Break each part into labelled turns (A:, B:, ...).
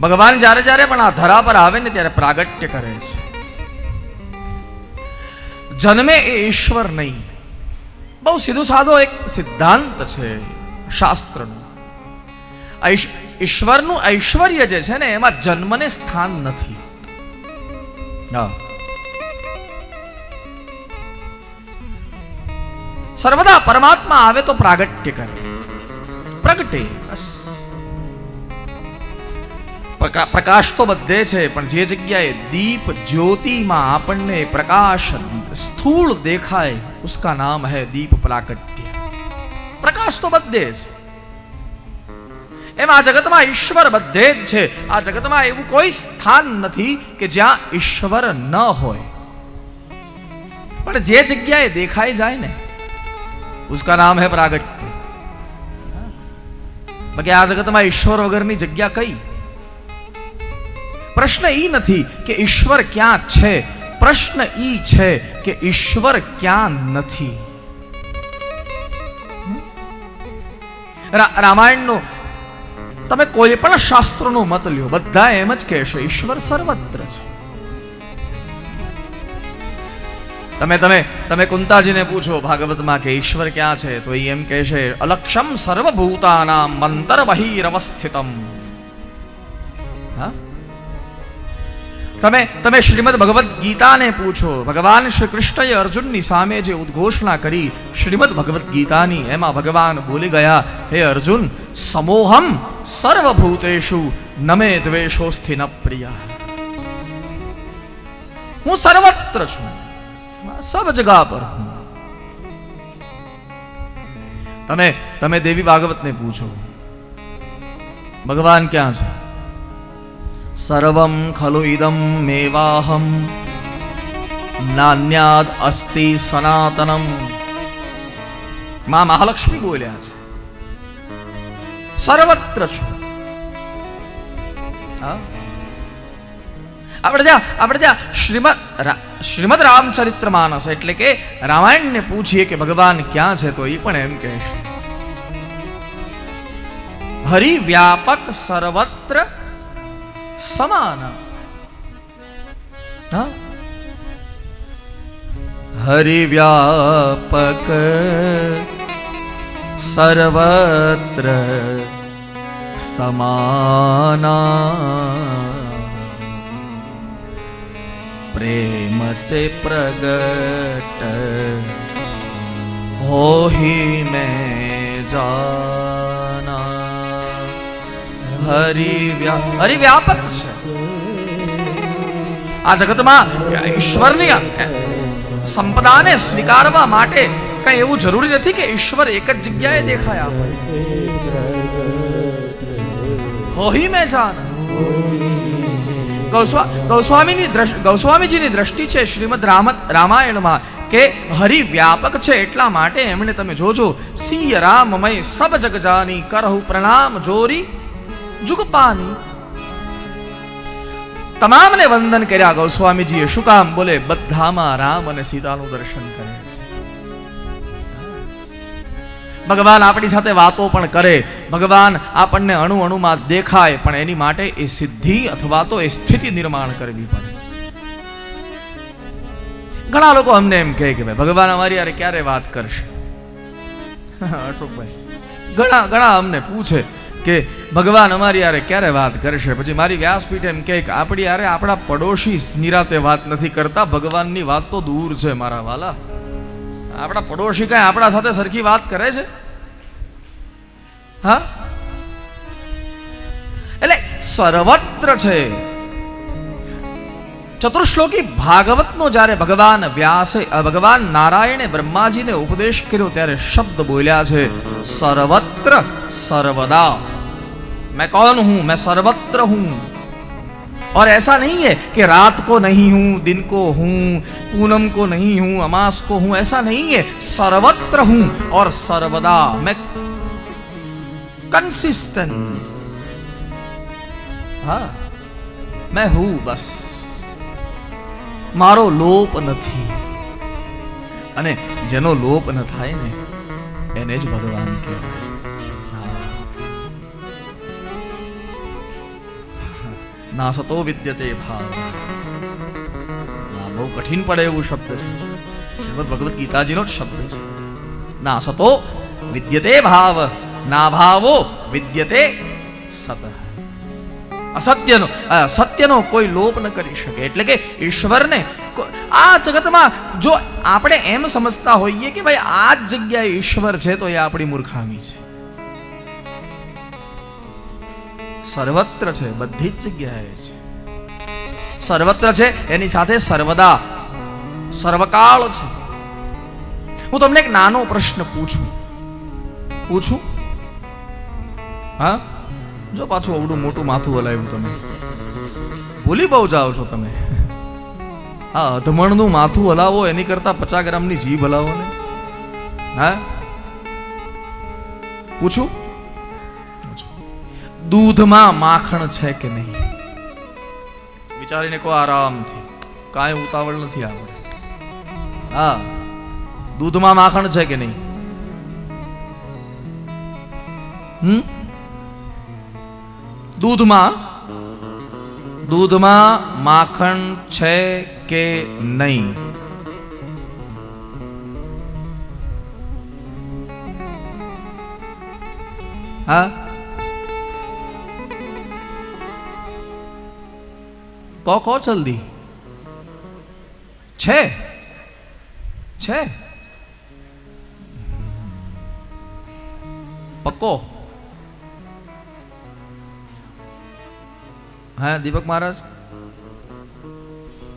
A: ભગવાન જ્યારે જ્યારે પણ આ ધરા પર આવે ને ત્યારે પ્રાગટ્ય કરે છે. જન્મે એ ઈશ્વર નહીં. બહુ સીધું સાધો એક સિદ્ધાંત છે શાસ્ત્રનું. ઈશ્વરનું ઐશ્વર્ય જે છે ને એમાં જન્મને સ્થાન નથી. સર્વદા પરમાત્મા આવે તો પ્રાગટ્ય કરે. પ્રગટે. બસ. પ્રકાશ તો બધે છે, પણ જે જગ્યાએ દીપ જ્યોતિમાં આપણને પ્રકાશ સ્થૂળ દેખાય, ઉસકા નામ હૈ દીપ પ્રાગટ્ય. પ્રકાશ તો બધે છે. એમ આ જગતમાં ઈશ્વર બધે જ છે. આ જગતમાં એવું કોઈ સ્થાન નથી કે જ્યાં ઈશ્વર ન હોય. પણ જે જગ્યાએ દેખાઈ જાય ને, ઉસકા નામ હે પ્રાગટ્ય. બાકી આ જગતમાં ઈશ્વર વગરની જગ્યા કઈ? પ્રશ્ન એ નથી કે ઈશ્વર ક્યાં છે. પ્રશ્ન એ છે કે ઈશ્વર ક્યાં નથી. રામાયણનું, તમે કોઈ પણ શાસ્ત્રનું મત લ્યો, બધા એમ જ કહેશે, ઈશ્વર સર્વત્ર છે. તમે તમે તમે કુંતાજીને પૂછો ભાગવતમાં કે ઈશ્વર ક્યાં છે, તો એ એમ કહેશે, અલક્ષમ સર્વભૂતાનામ મંતર બહિરવસ્થિતમ. તમે તમે શ્રીમદ ભગવદ્ ગીતાને પૂછો. ભગવાન શ્રી કૃષ્ણએ અર્જુનની સામે જે ઉદ્ઘોષણા કરી, શ્રીમદ ભગવદ્ ગીતાની એમાં ભગવાન બોલી ગયા, હે અર્જુન, સમોહમ સર્વભૂતેશુ નમે દ્વેષોસ્થિ ન પ્રિયા. હું સર્વત્ર છું. સબ જગા પર હું. તમે તમે દેવી ભાગવતને પૂછો. ભગવાન ક્યાં છે? સર્વમ ખલુ ઇદમ મેવાહમ નાન્યાદ અસ્તિ સનાતનમમાં મહાલક્ષ્મી બોલ્યા છે સર્વત્ર છું આપણે ત્યાં આપણે ત્યાં શ્રીમદ શ્રીમદ રામચરિત્ર માનસ એટલે કે રામાયણને પૂછીએ કે ભગવાન ક્યાં છે તો એ પણ એમ કહે હરિ વ્યાપક સર્વત્ર સમાન. હા? હરિ વ્યાપક સર્વત્ર સમાના. પ્રેમ તે પ્રગટ હોહી મેં જાના હરિ વ્યા, હરિ વ્યાપક છે. આ જગતમાં ઈશ્વરની સંપદાને સ્વીકારવા માટે કઈ એવું જરૂરી નથી કે ઈશ્વર એક જ જગ્યાએ દેખાય હોય. હોહી મેં જાન. ગૌસ્વા, ગૌસ્વામીની ગૌસ્વામીજીની દ્રષ્ટિ છે શ્રીમદ રામ, રામાયણમાં કે હરિ વ્યાપક છે એટલા માટે એમણે તમે જોજો સિય રામમય સબ જગ જાની કરહુ પ્રણામ જોરી જુગપાની તમામને વંદન કર્યા ગોસ્વામીજીએ શું કામ બોલે બધામાં રામ અને સીતાનું દર્શન કરે છે। ભગવાન આપણી સાથે વાતો પણ કરે ભગવાન આપણને અણુ અણુમાં દેખાય પણ એની માટે એ સિદ્ધિ અથવા તો એ સ્થિતિ નિર્માણ કરવી પડે ઘણા લોકો અમને એમ કહે કે ભાઈ ભગવાન અમારી યારે ક્યારે વાત કરશે? અશોકભાઈ, ઘણા ઘણા અમને પૂછે કે ભગવાન અમારી યારે ક્યારે વાત કરશે? પછી મારી વ્યાસપીઠ એમ કે આપણી યારે આપણા પડોશી નિરાતે વાત નથી કરતા, ભગવાનની વાત તો દૂર છે મારા વાલા. આપણા પડોશી કઈ આપણા સાથે સરખી વાત કરે છે? હા? એટલે સર્વત્ર છે. ચતુર્શ્લોકી ભાગવતનો જ્યારે ભગવાન વ્યાસે ભગવાન નારાયણે બ્રહ્માજીને ઉપદેશ કર્યો, ત્યારે શબ્દ બોલ્યા છે, સર્વત્ર, સર્વદા. मैं कौन हूं मैं सर्वत्र हूं और ऐसा नहीं है कि रात को नहीं हूं दिन को हूं पूनम को नहीं हूं अमास को हूं ऐसा नहीं है सर्वत्र हूं और सर्वदा मैं कंसिस्टेंस હા मैं हूं बस મારો લોપ નથી અને જેનો લોપ ન થાય ને એને જ ભગવાન કહેવાય હા. ના સતો વિદ્યતે ભાવ. બહુ કઠિન પડે એવું શબ્દ છે. શ્રીમદ ભગવદ્ ગીતાજીનો જ શબ્દ છે. ના સતો વિદ્યતે ભાવ, ના ભાવો વિદ્યતે સત. અસત્યનો સત્યનો કોઈ લોપ ન કરી શકે. એટલે કે ઈશ્વરને આ જગતમાં જો આપણે એમ સમજતા હોઈએ કે ભાઈ આ જ જગ્યાએ ઈશ્વર છે, તો એ આપણી મૂર્ખામી છે. સર્વત્ર છે, બધી જ જગ્યાએ છે. સર્વત્ર છે, એની સાથે સર્વદા, સર્વકાળ છે. હું તમને એક નાનો પ્રશ્ન પૂછું. પૂછું? હા? જો પાછું અવડું મોટું માથું હલાવ્યું તમે. ભૂલી બહુ જાઓ છો તમે. હા, અધમણનું માથું હલાવો, એની કરતા પચાસ ગ્રામની જીભ હલાવો ને. હા? પૂછું? દૂધમાં માખણ છે કે નહીં? વિચારીને કહો આરામથી. કાંઈ ઉતાવળ નથી આપણે હા, દૂધમાં માખણ છે કે નહીં? હમ? દૂધમાં? દૂધમાં માખણ છે કે નહીં? હા? કહો કહો જલ્દી. છે. છે. પક્કો. હા, દીપક મહારાજ?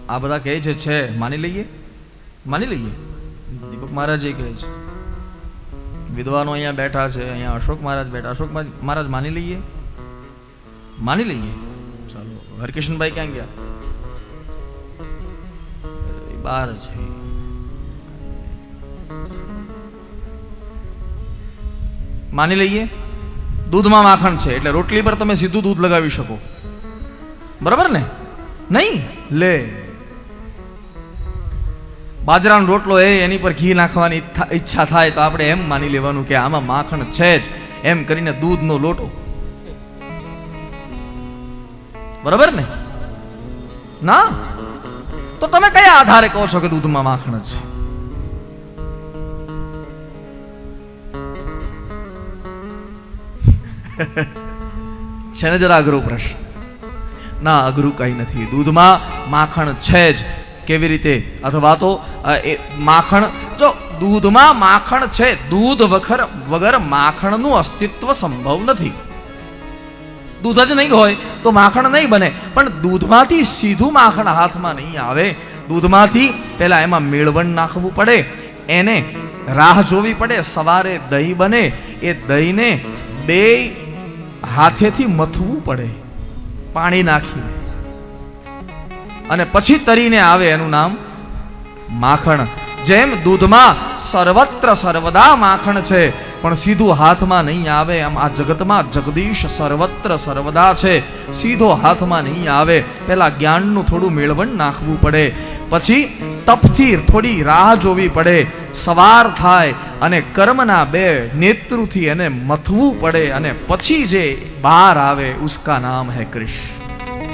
A: આ બધા કહે છે છે. માની લઈએ? માની લઈએ? દીપક મહારાજ એ કહે છે. વિદ્વાનો અહીંયા બેઠા છે, અહીંયા અશોક મહારાજ બેઠા. અશોક મહારાજ માની લઈએ? માની લઈએ? ચાલો. હરકિશનભાઈ ક્યાં ગયા? બહાર છે માની લઈએ, દૂધમાં માખણ છે, એટલે રોટલી પર તમે સીધું દૂધ લગાવી શકો. બરાબર ને? નહીં? લે. બાજરાનો રોટલો એ, એની પર ઘી નાખવાની ઈચ્છા- થાય, તો આપણે એમ માની લેવાનું કે આમાં માખણ છે જ. એમ કરીને દૂધનો લોટો બરાબર ને? ના? તો તમે કયા આધારે કહો છો કે દૂધમાં માખણ છે? છે ને જરા અઘરો પ્રશ્ન. ના, અઘરું કંઈ નથી. દૂધમાં માખણ છે જ. કેવી રીતે? અથવા તો એ માખણ, જો દૂધમાં માખણ છે, દૂધ વખર, વગર માખણનું અસ્તિત્વ સંભવ નથી. દૂધ જ નહીં હોય તો માખણ નહીં બને. પણ દૂધમાંથી સીધું માખણ હાથમાં નહીં આવે. દૂધમાંથી પહેલાં એમાં મેળવણ નાખવું પડે. એને રાહ જોવી પડે. સવારે દહીં બને. એ દહીંને બે હાથેથી મથવું પડે. પાણી નાખીને. અને પછી તરીને આવે એનું નામ માખણ. જેમ દૂધમાં સર્વત્ર સર્વદા માખણ છે, પણ સીધું હાથમાં નહીં આવે આમ આ જગતમાં જગદીશ સર્વત્ર સર્વદા છે. સીધો હાથમાં નહીં આવે પહેલાં જ્ઞાનનું થોડું મેળવણ નાખવું પડે. પછી તપથી થોડી રાહ જોવી પડે, સવાર થાય અને કર્મના બે નેત્રુથી એને મથવું પડે અને પછી જે બહાર આવે, ઉસકા નામ હે કૃષ્ણ.